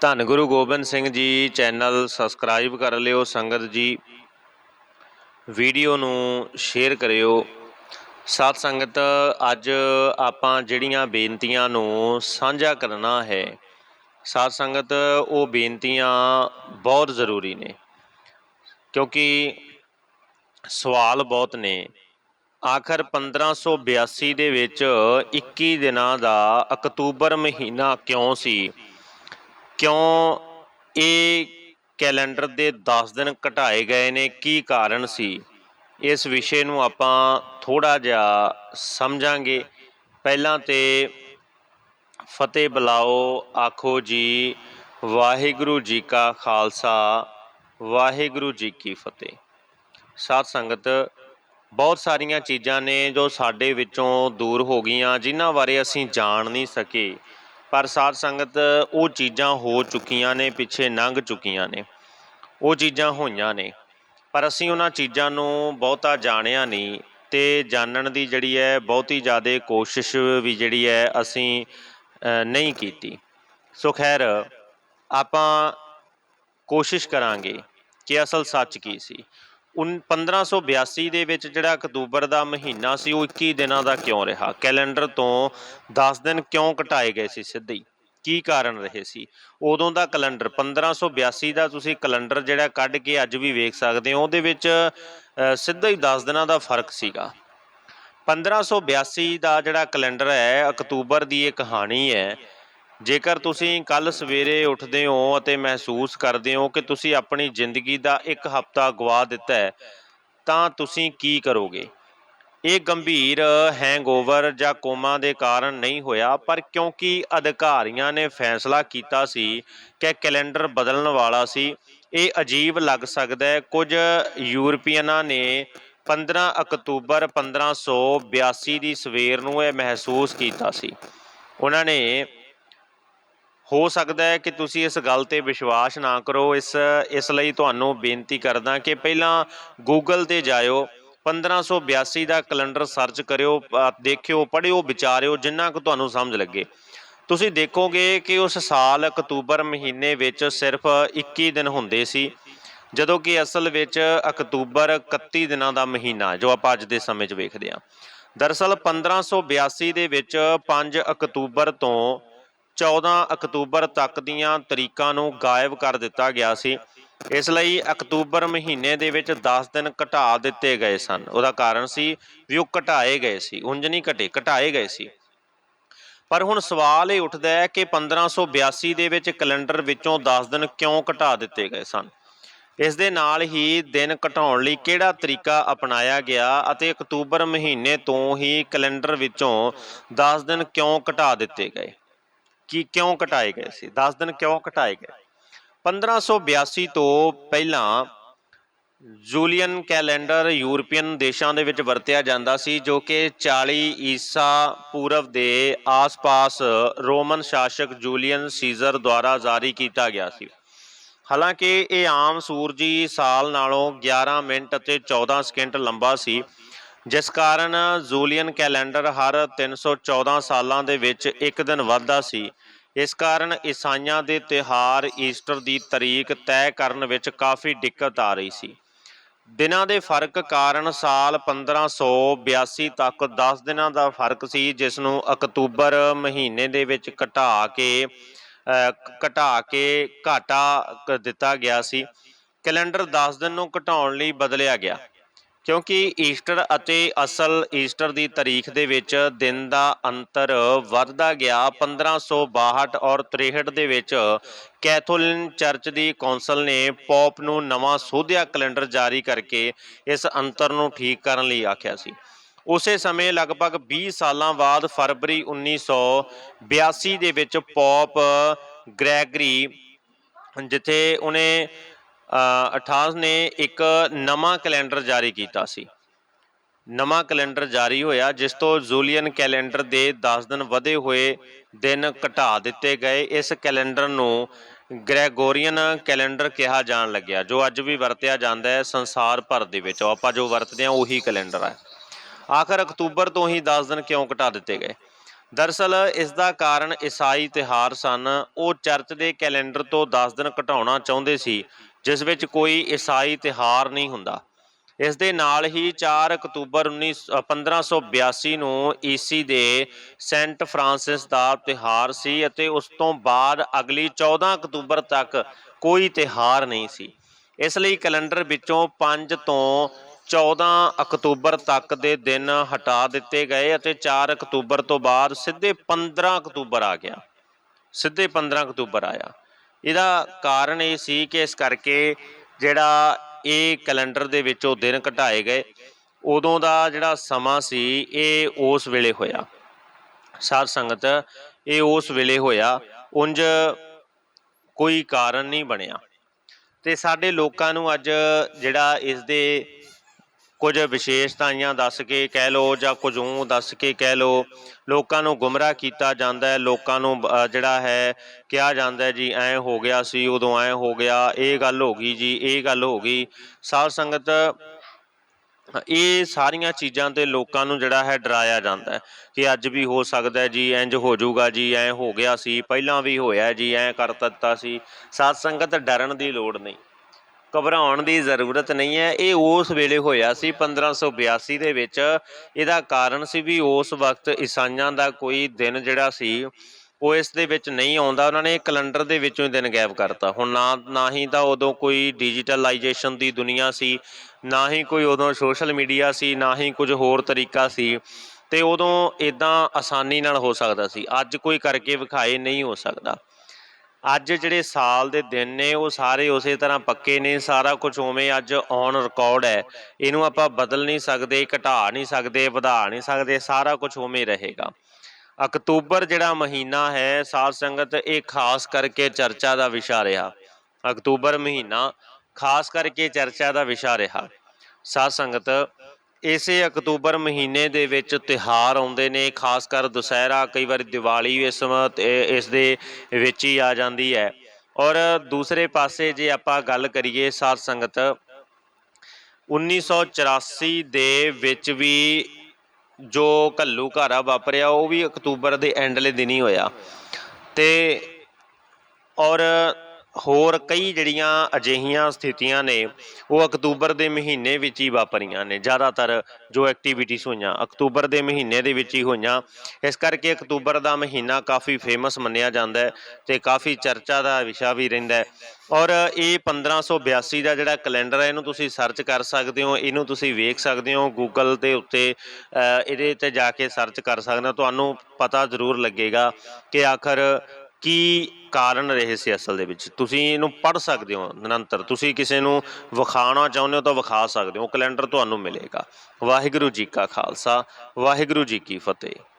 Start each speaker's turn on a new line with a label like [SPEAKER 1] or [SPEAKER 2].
[SPEAKER 1] ਧੰਨ Guru Gobind Singh ji channel subscribe ਕਰ ਲਿਓ, ਸੰਗਤ ਜੀ। ਵੀਡੀਓ ਨੂੰ ਸ਼ੇਅਰ ਕਰਿਓ। ਸਾਧ ਸੰਗਤ, ਅੱਜ ਆਪਾਂ ਜਿਹੜੀਆਂ ਬੇਨਤੀਆਂ ਨੂੰ ਸਾਂਝਾ ਕਰਨਾ ਹੈ, ਸਾਧ ਸੰਗਤ, ਉਹ ਬੇਨਤੀਆਂ ਬਹੁਤ ਜ਼ਰੂਰੀ ਨੇ। ਕਿਉਂਕਿ ਸਵਾਲ ਬਹੁਤ ਨੇ। ਆਖਰ 1582 ਦੇ ਵਿੱਚ 21 ਦਿਨਾਂ ਦਾ ਅਕਤੂਬਰ ਮਹੀਨਾ ਕਿਉਂ ਸੀ? ਕਿਉਂ ਇਹ ਕੈਲੰਡਰ ਦੇ 10 ਦਿਨ ਘਟਾਏ ਗਏ ਨੇ? ਕੀ ਕਾਰਨ ਸੀ? ਇਸ ਵਿਸ਼ੇ ਨੂੰ ਆਪਾਂ ਥੋੜਾ ਜਿਹਾ ਸਮਝਾਂਗੇ। ਪਹਿਲਾਂ ਤੇ ਫਤਿਹ ਬੁਲਾਓ, ਆਖੋ ਜੀ, ਵਾਹਿਗੁਰੂ ਜੀ ਕਾ ਖਾਲਸਾ, ਵਾਹਿਗੁਰੂ ਜੀ ਕੀ ਫਤਿਹ। ਸਾਧ ਸੰਗਤ, ਬਹੁਤ ਸਾਰੀਆਂ ਚੀਜ਼ਾਂ ਨੇ ਜੋ ਸਾਡੇ ਵਿੱਚੋਂ ਦੂਰ ਹੋ ਗਈਆਂ, ਜਿਨ੍ਹਾਂ ਬਾਰੇ ਅਸੀਂ ਜਾਣ ਨਹੀਂ ਸਕੇ। ਪਰ ਸਾਧ ਸੰਗਤ ਉਹ ਚੀਜ਼ਾਂ ਹੋ ਚੁੱਕੀਆਂ ਨੇ, ਪਿੱਛੇ ਲੰਘ ਚੁੱਕੀਆਂ ਨੇ। ਉਹ ਚੀਜ਼ਾਂ ਹੋਈਆਂ ਨੇ। ਪਰ ਅਸੀਂ ਉਹਨਾਂ ਚੀਜ਼ਾਂ ਨੂੰ ਬਹੁਤਾ ਜਾਣਿਆ ਨਹੀਂ ਤੇ ਜਾਣਨ ਦੀ ਜਿਹੜੀ ਹੈ ਬਹੁਤੀ ਜ਼ਿਆਦਾ ਕੋਸ਼ਿਸ਼ ਵੀ ਜਿਹੜੀ ਹੈ ਅਸੀਂ ਨਹੀਂ ਕੀਤੀ। ਸੋ ਖੈਰ, ਆਪਾਂ ਕੋਸ਼ਿਸ਼ ਕਰਾਂਗੇ ਕਿ ਅਸਲ ਸੱਚ ਕੀ ਸੀ। 1582 ਦੇ ਵਿੱਚ ਜਿਹੜਾ ਅਕਤੂਬਰ ਦਾ ਮਹੀਨਾ ਸੀ, ਉਹ 21 ਦਿਨਾਂ ਦਾ ਕਿਉਂ ਰਿਹਾ? ਕੈਲੰਡਰ ਤੋਂ 10 ਦਿਨ ਕਿਉਂ ਘਟਾਏ ਗਏ ਸੀ ਸਿੱਧੇ? ਹੀ ਕੀ ਕਾਰਨ ਰਹੇ ਸੀ? ਉਦੋਂ ਦਾ ਕੈਲੰਡਰ 1582 ਦਾ ਤੁਸੀਂ ਕੈਲੰਡਰ ਜਿਹੜਾ ਕੱਢ ਕੇ ਅੱਜ ਵੀ ਵੇਖ ਸਕਦੇ ਹੋ, ਉਹਦੇ ਵਿੱਚ ਸਿੱਧਾ ਹੀ 10 ਦਿਨਾਂ ਦਾ ਫ਼ਰਕ ਸੀਗਾ। 1582 ਦਾ ਜਿਹੜਾ ਕੈਲੰਡਰ ਹੈ, ਅਕਤੂਬਰ ਦੀ ਇਹ ਕਹਾਣੀ ਹੈ ਜੇਕਰ ਤੁਸੀਂ ਕੱਲ ਸਵੇਰੇ ਉੱਠਦੇ ਹੋ ਅਤੇ ਮਹਿਸੂਸ ਕਰਦੇ ਹੋ ਕਿ ਤੁਸੀਂ ਆਪਣੀ ਜ਼ਿੰਦਗੀ ਦਾ ਇੱਕ ਹਫ਼ਤਾ ਗਵਾ ਦਿੱਤਾ ਹੈ, ਤਾਂ ਤੁਸੀਂ ਕੀ ਕਰੋਗੇ? ਇਹ ਗੰਭੀਰ ਹੈਂਗਓਵਰ ਜਾਂ ਕੋਮਾ ਦੇ ਕਾਰਨ ਨਹੀਂ ਹੋਇਆ, ਪਰ ਕਿਉਂਕਿ ਅਧਿਕਾਰੀਆਂ ਨੇ ਫੈਸਲਾ ਕੀਤਾ ਸੀ ਕਿ ਕੈਲੰਡਰ ਬਦਲਣ ਵਾਲਾ ਸੀ, ਇਹ ਅਜੀਬ ਲੱਗ ਸਕਦਾ ਹੈ। ਕੁਝ ਯੂਰਪੀਅਨਾਂ ਨੇ 15 ਅਕਤੂਬਰ 1582 ਦੀ ਸਵੇਰ ਨੂੰ ਇਹ ਮਹਿਸੂਸ ਕੀਤਾ ਸੀ। ਉਹਨਾਂ ਨੇ ਹੋ ਸਕਦਾ ਹੈ ਕਿ ਤੁਸੀਂ ਇਸ ਗੱਲ ਤੇ ਵਿਸ਼ਵਾਸ ਨਾ ਕਰੋ। ਇਸ ਇਸ ਲਈ ਤੁਹਾਨੂੰ ਬੇਨਤੀ ਕਰਦਾ ਕਿ ਪਹਿਲਾਂ ਗੂਗਲ ਤੇ ਜਾਇਓ। 1582 ਦਾ ਕੈਲੰਡਰ ਸਰਚ ਕਰਿਓ ਦੇਖਿਓ, ਪੜ੍ਹਿਓ, ਵਿਚਾਰਿਓ, ਜਿੰਨਾ ਕੁ ਤੁਹਾਨੂੰ ਸਮਝ ਲੱਗੇ। ਤੁਸੀਂ ਦੇਖੋਗੇ ਕਿ ਉਸ ਸਾਲ ਅਕਤੂਬਰ ਮਹੀਨੇ ਵਿੱਚ ਸਿਰਫ 21 ਦਿਨ ਹੁੰਦੇ ਸੀ, ਜਦੋਂ ਕਿ ਅਸਲ ਵਿੱਚ ਅਕਤੂਬਰ 31 ਦਿਨਾਂ ਦਾ ਮਹੀਨਾ ਜੋ ਆਪਾਂ ਅੱਜ ਦੇ ਸਮੇਂ 'ਚ ਵੇਖਦੇ ਹਾਂ। ਦਰਅਸਲ 1582 ਦੇ ਵਿੱਚ 5 ਅਕਤੂਬਰ ਤੋਂ 14 ਅਕਤੂਬਰ ਤੱਕ ਦੀਆਂ ਤਰੀਕਾਂ ਨੂੰ ਗਾਇਬ ਕਰ ਦਿੱਤਾ ਗਿਆ ਸੀ। ਇਸ ਲਈ ਅਕਤੂਬਰ ਮਹੀਨੇ ਦੇ ਵਿੱਚ 10 ਦਿਨ ਘਟਾ ਦਿੱਤੇ ਗਏ ਸਨ। ਉਹਦਾ ਕਾਰਨ ਸੀ ਵੀ ਉਹ ਘਟਾਏ ਗਏ ਸੀ। ਉਂਝ ਨਹੀਂ ਘਟੇ, ਘਟਾਏ ਗਏ ਸੀ। ਪਰ ਹੁਣ ਸਵਾਲ ਇਹ ਉੱਠਦਾ ਹੈ ਕਿ 1582 ਦੇ ਵਿੱਚ ਕੈਲੰਡਰ ਵਿੱਚੋਂ 10 ਦਿਨ ਕਿਉਂ ਘਟਾ ਦਿੱਤੇ ਗਏ ਸਨ? ਇਸ ਦੇ ਨਾਲ ਹੀ ਦਿਨ ਘਟਾਉਣ ਲਈ ਕਿਹੜਾ ਤਰੀਕਾ ਅਪਣਾਇਆ ਗਿਆ ਅਤੇ ਅਕਤੂਬਰ ਮਹੀਨੇ ਤੋਂ ਹੀ ਕੈਲੰਡਰ ਵਿੱਚੋਂ 10 ਦਿਨ ਕਿਉਂ ਘਟਾ ਦਿੱਤੇ ਗਏ? ਕਿ ਕਿਉਂ ਘਟਾਏ ਗਏ ਸੀ? 10 ਦਿਨ ਕਿਉਂ ਘਟਾਏ ਗਏ? 1582 ਤੋਂ ਪਹਿਲਾਂ ਜੂਲੀਅਨ ਕੈਲੰਡਰ ਯੂਰਪੀਅਨ ਦੇਸ਼ਾਂ ਦੇ ਵਿੱਚ ਵਰਤਿਆ ਜਾਂਦਾ ਸੀ, ਜੋ ਕਿ 40 ਈਸਾ ਪੂਰਵ ਦੇ ਆਸ-ਪਾਸ ਰੋਮਨ ਸ਼ਾਸਕ ਜੂਲੀਅਨ ਸੀਜ਼ਰ ਦੁਆਰਾ ਜਾਰੀ ਕੀਤਾ ਗਿਆ ਸੀ। ਹਾਲਾਂਕਿ, ਇਹ ਆਮ ਸੂਰਜੀ ਸਾਲ ਨਾਲੋਂ 11 ਮਿੰਟ ਅਤੇ 14 ਸਕਿੰਟ ਲੰਬਾ ਸੀ। ਜਿਸ ਕਾਰਨ ਜੂਲੀਅਨ ਕੈਲੰਡਰ ਹਰ 314 ਸਾਲਾਂ ਦੇ ਵਿੱਚ ਇੱਕ ਦਿਨ ਵੱਧਦਾ ਸੀ। ਇਸ ਕਾਰਨ ਈਸਾਈਆਂ ਦੇ ਤਿਹਾਰ ਈਸਟਰ ਦੀ ਤਾਰੀਖ ਤੈਅ ਕਰਨ ਵਿੱਚ ਕਾਫੀ ਦਿੱਕਤ ਆ ਰਹੀ ਸੀ। ਦਿਨਾਂ ਦੇ ਫ਼ਰਕ ਕਾਰਨ ਸਾਲ 1582 ਤੱਕ 10 ਦਿਨਾਂ ਦਾ ਫ਼ਰਕ ਸੀ, ਜਿਸ ਨੂੰ ਅਕਤੂਬਰ ਮਹੀਨੇ ਦੇ ਵਿੱਚ ਘਟਾ ਕੇ ਘਟਾ ਕੇ ਘਾਟਾ ਦਿੱਤਾ ਗਿਆ ਸੀ। ਕੈਲੰਡਰ 10 ਦਿਨ ਨੂੰ ਘਟਾਉਣ ਲਈ ਬਦਲਿਆ ਗਿਆ। ਕਿਉਂਕਿ ਈਸਟਰ ਅਤੇ ਅਸਲ ਈਸਟਰ ਦੀ ਤਾਰੀਖ ਦੇ ਵਿੱਚ ਦਿਨ ਦਾ ਅੰਤਰ ਵੱਧਦਾ ਗਿਆ। 1562 ਔਰ 63 ਦੇ ਵਿੱਚ ਕੈਥੋਲਿਨ ਚਰਚ ਦੀ ਕੌਂਸਲ ਨੇ ਪੌਪ ਨੂੰ ਨਵਾਂ ਸੋਧਿਆ ਕੈਲੰਡਰ ਜਾਰੀ ਕਰਕੇ ਇਸ ਅੰਤਰ ਨੂੰ ਠੀਕ ਕਰਨ ਲਈ ਆਖਿਆ ਸੀ। ਉਸੇ ਸਮੇਂ ਲਗਭਗ 20 ਸਾਲਾਂ ਬਾਅਦ ਫਰਵਰੀ 1982 ਦੇ ਵਿੱਚ ਪੌਪ ਗ੍ਰੈਗਰੀ, ਜਿੱਥੇ ਉਹਨੇ ਅ, 28 ਨੇ ਇੱਕ ਨਵਾਂ ਕੈਲੰਡਰ ਜਾਰੀ ਕੀਤਾ ਸੀ। ਨਵਾਂ ਕੈਲੰਡਰ ਜਾਰੀ ਹੋਇਆ ਜਿਸ ਤੋਂ ਜੂਲੀਅਨ ਕੈਲੰਡਰ ਦੇ 10 ਦਿਨ ਵਧੇ ਹੋਏ ਦਿਨ ਘਟਾ ਦਿੱਤੇ ਗਏ। ਇਸ ਕੈਲੰਡਰ ਨੂੰ ਗ੍ਰੈਗੋਰੀਅਨ ਕੈਲੰਡਰ ਕਿਹਾ ਜਾਣ ਲੱਗਿਆ ਜੋ ਅੱਜ ਵੀ ਵਰਤਿਆ ਜਾਂਦਾ ਹੈ ਸੰਸਾਰ ਭਰ ਦੇ ਵਿੱਚ। ਉਹ ਆਪਾਂ ਜੋ ਵਰਤਦੇ ਹਾਂ ਉਹੀ ਕੈਲੰਡਰ ਹੈ। ਆਖਰ ਅਕਤੂਬਰ ਤੋਂ ਹੀ 10 ਦਿਨ ਕਿਉਂ ਘਟਾ ਦਿੱਤੇ ਗਏ? ਦਰਅਸਲ ਇਸ ਦਾ ਕਾਰਨ ਈਸਾਈ ਤਿਉਹਾਰ ਸਨ। ਉਹ ਚਰਚ ਦੇ ਕੈਲੰਡਰ ਤੋਂ 10 ਦਿਨ ਘਟਾਉਣਾ ਚਾਹੁੰਦੇ ਸੀ ਜਿਸ ਵਿੱਚ ਕੋਈ ਈਸਾਈ ਤਿਉਹਾਰ ਨਹੀਂ ਹੁੰਦਾ। ਇਸ ਦੇ ਨਾਲ ਹੀ 4 ਅਕਤੂਬਰ 19 ਅ, 1582 ਨੂੰ ਈਸੀ ਦੇ ਸੈਂਟ ਫਰਾਂਸਿਸ ਦਾ ਤਿਉਹਾਰ ਸੀ ਅਤੇ ਉਸ ਤੋਂ ਬਾਅਦ ਅਗਲੀ 14 ਅਕਤੂਬਰ ਤੱਕ ਕੋਈ ਤਿਉਹਾਰ ਨਹੀਂ ਸੀ। ਇਸ ਲਈ ਕੈਲੰਡਰ ਵਿੱਚੋਂ 5 ਤੋਂ 14 ਅਕਤੂਬਰ ਤੱਕ ਦੇ ਦਿਨ ਹਟਾ ਦਿੱਤੇ ਗਏ ਅਤੇ 4 ਅਕਤੂਬਰ ਤੋਂ ਬਾਅਦ ਸਿੱਧੇ 15 ਅਕਤੂਬਰ ਆ ਗਿਆ। ਸਿੱਧੇ 15 ਅਕਤੂਬਰ ਆਇਆ। ਇਹਦਾ ਕਾਰਨ ਇਹ ਸੀ ਕਿ ਇਸ ਕਰਕੇ ਜਿਹੜਾ ਇਹ ਕੈਲੰਡਰ ਦੇ ਵਿੱਚ ਉਹ ਦਿਨ ਘਟਾਏ ਗਏ, ਉਦੋਂ ਦਾ ਜਿਹੜਾ ਸਮਾਂ ਸੀ, ਇਹ ਉਸ ਵੇਲੇ ਹੋਇਆ। ਸਾਧ ਸੰਗਤ, ਇਹ ਉਸ ਵੇਲੇ ਹੋਇਆ, ਉਂਝ ਕੋਈ ਕਾਰਨ ਨਹੀਂ ਬਣਿਆ। ਤੇ ਸਾਡੇ ਲੋਕਾਂ ਨੂੰ ਅੱਜ ਜਿਹੜਾ ਇਸ ਦੇ ਕੁਝ ਵਿਸ਼ੇਸ਼ਤਾਈਆਂ ਦੱਸ ਕੇ ਕਹਿ ਲੋ ਜਾਂ ਕੁਝ ਉਹ ਦੱਸ ਕੇ ਕਹਿ ਲੋ ਲੋਕਾਂ ਨੂੰ ਗੁੰਮਰਾਹ ਕੀਤਾ ਜਾਂਦਾ ਹੈ। ਲੋਕਾਂ ਨੂੰ ਜਿਹੜਾ ਹੈ, ਕਿਹਾ ਜਾਂਦਾ ਜੀ, ਐ ਹੋ ਗਿਆ ਸੀ, ਉਦੋਂ ਐ ਹੋ ਗਿਆ, ਇਹ ਗੱਲ ਹੋ ਗਈ, ਜੀ, ਇਹ ਗੱਲ ਹੋ ਗਈ। ਸਾਧ ਸੰਗਤ, ਇਹ ਸਾਰੀਆਂ ਚੀਜ਼ਾਂ ਤੇ ਲੋਕਾਂ ਨੂੰ ਜਿਹੜਾ ਹੈ, ਡਰਾਇਆ ਜਾਂਦਾ ਹੈ ਕਿ ਅੱਜ ਵੀ ਹੋ ਸਕਦਾ ਹੈ, ਜੀ ਇੰਜ ਹੋ ਜਾਊਗਾ, ਜੀ, ਐ ਹੋ ਗਿਆ ਸੀ, ਪਹਿਲਾਂ ਵੀ ਹੋਇਆ ਜੀ, ਐ ਕਰ ਦਿੱਤਾ ਸੀ। ਸਾਧ ਸੰਗਤ, ਡਰਨ ਦੀ ਲੋੜ ਨਹੀਂ। ਘਬਰਾਉਣ ਦੀ ਜ਼ਰੂਰਤ ਨਹੀਂ ਹੈ। ਇਹ ਉਸ ਵੇਲੇ ਹੋਇਆ ਸੀ 1582 ਦੇ ਵਿੱਚ। ਇਹਦਾ ਕਾਰਨ ਸੀ ਵੀ ਉਸ ਵਕਤ ਈਸਾਈਆਂ ਦਾ ਕੋਈ ਦਿਨ ਜਿਹੜਾ ਸੀ, ਉਹ ਇਸ ਦੇ ਵਿੱਚ ਨਹੀਂ ਆਉਂਦਾ। ਉਹਨਾਂ ਨੇ ਕੈਲੰਡਰ ਦੇ ਵਿੱਚੋਂ ਹੀ ਦਿਨ ਗਾਇਬ ਕਰਤਾ। ਹੁਣ ਨਾ ਨਾ ਹੀ ਤਾਂ ਉਦੋਂ ਕੋਈ ਡਿਜੀਟਲਾਈਜੇਸ਼ਨ ਦੀ ਦੁਨੀਆ ਸੀ, ਨਾ ਹੀ ਕੋਈ ਉਦੋਂ ਸੋਸ਼ਲ ਮੀਡੀਆ ਸੀ, ਨਾ ਹੀ ਕੁਝ ਹੋਰ ਤਰੀਕਾ ਸੀ ਤੇ ਉਦੋਂ ਇਦਾਂ ਆਸਾਨੀ ਨਾਲ ਹੋ ਸਕਦਾ ਸੀ। ਅੱਜ ਕੋਈ ਕਰਕੇ ਵਿਖਾਏ ਨਹੀਂ ਹੋ ਸਕਦਾ। ਅੱਜ ਜਿਹੜੇ ਸਾਲ ਦੇ ਦਿਨ ਨੇ, ਉਹ ਸਾਰੇ ਉਸੇ ਤਰ੍ਹਾਂ ਪੱਕੇ ਨੇ, ਸਾਰਾ ਕੁਝ ਉਵੇਂ ਅੱਜ ਔਨ ਰਿਕਾਰਡ ਹੈ। ਇਹਨੂੰ ਆਪਾਂ ਬਦਲ ਨਹੀਂ ਸਕਦੇ, ਘਟਾ ਨਹੀਂ ਸਕਦੇ, ਵਧਾ ਨਹੀਂ ਸਕਦੇ, ਸਾਰਾ ਕੁਝ ਉਵੇਂ ਰਹੇਗਾ। ਅਕਤੂਬਰ ਜਿਹੜਾ ਮਹੀਨਾ ਹੈ, ਸਾਧ ਸੰਗਤ, ਇਹ ਖਾਸ ਕਰਕੇ ਚਰਚਾ ਦਾ ਵਿਸ਼ਾ ਰਿਹਾ। ਅਕਤੂਬਰ ਮਹੀਨਾ, ਖਾਸ ਕਰਕੇ ਚਰਚਾ ਦਾ ਵਿਸ਼ਾ ਰਿਹਾ। ਸਾਧ ਸੰਗਤ ਇਸੇ ਅਕਤੂਬਰ ਮਹੀਨੇ ਦੇ ਵਿੱਚ ਤਿਹਾਰ ਆਉਂਦੇ ਨੇ, ਖਾਸ ਕਰ ਦੁਸਹਿਰਾ, ਕਈ ਵਾਰੀ ਦੀਵਾਲੀ ਇਸ ਇਸ ਦੇ ਵਿੱਚ ਹੀ ਆ ਜਾਂਦੀ ਹੈ। ਔਰ ਦੂਸਰੇ ਪਾਸੇ ਜੇ ਆਪਾਂ ਗੱਲ ਕਰੀਏ ਸਾਧ ਸੰਗਤ 1984 ਦੇ ਵਿੱਚ ਵੀ ਜੋ ਘੱਲੂ ਘਾਰਾ ਵਾਪਰਿਆ, ਉਹ ਵੀ ਅਕਤੂਬਰ ਦੇ ਐਂਡਲੇ ਦਿਨ ਹੀ ਹੋਇਆ। ਤੇ ਔਰ ਹੋਰ ਕਈ ਜਿਹੜੀਆਂ ਅਜਿਹੀਆਂ ਸਥਿਤੀਆਂ ਨੇ, ਉਹ ਅਕਤੂਬਰ ਦੇ ਮਹੀਨੇ ਵਿੱਚ ਹੀ ਵਾਪਰੀਆਂ ਨੇ। ਜ਼ਿਆਦਾਤਰ ਜੋ ਐਕਟੀਵਿਟੀਜ਼ ਹੋਈਆਂ, ਅਕਤੂਬਰ ਦੇ ਮਹੀਨੇ ਦੇ ਵਿੱਚ ਹੀ ਹੋਈਆਂ। ਇਸ ਕਰਕੇ ਅਕਤੂਬਰ ਦਾ ਮਹੀਨਾ ਕਾਫੀ ਫੇਮਸ ਮੰਨਿਆ ਜਾਂਦਾ ਹੈ ਤੇ ਕਾਫੀ ਚਰਚਾ ਦਾ ਵਿਸ਼ਾ ਵੀ ਰਹਿੰਦਾ ਹੈ। ਔਰ ਇਹ 1582 ਦਾ ਜਿਹੜਾ ਕੈਲੰਡਰ ਹੈ, ਇਹਨੂੰ ਤੁਸੀਂ ਸਰਚ ਕਰ ਸਕਦੇ ਹੋ, ਇਹਨੂੰ ਤੁਸੀਂ ਵੇਖ ਸਕਦੇ ਹੋ ਗੂਗਲ ਦੇ ਉੱਤੇ ਇਹਦੇ ਤੇ ਜਾ ਕੇ ਸਰਚ ਕਰ ਸਕਦੇ ਹੋ। ਤੁਹਾਨੂੰ ਪਤਾ ਜ਼ਰੂਰ ਲੱਗੇਗਾ ਕਿ ਆਖਰ ਕੀ ਕਾਰਨ ਰਹੇ ਸੀ ਅਸਲ ਦੇ ਵਿੱਚ? ਤੁਸੀਂ ਇਹਨੂੰ ਪੜ੍ਹ ਸਕਦੇ ਹੋ ਨਿਰੰਤਰ। ਤੁਸੀਂ ਕਿਸੇ ਨੂੰ ਵਿਖਾਉਣਾ ਚਾਹੁੰਦੇ ਹੋ ਤਾਂ ਵਿਖਾ ਸਕਦੇ ਹੋ। ਕੈਲੰਡਰ ਤੁਹਾਨੂੰ ਮਿਲੇਗਾ। ਵਾਹਿਗੁਰੂ ਜੀ ਕਾ ਖਾਲਸਾ, ਵਾਹਿਗੁਰੂ ਜੀ ਕੀ ਫਤਿਹ।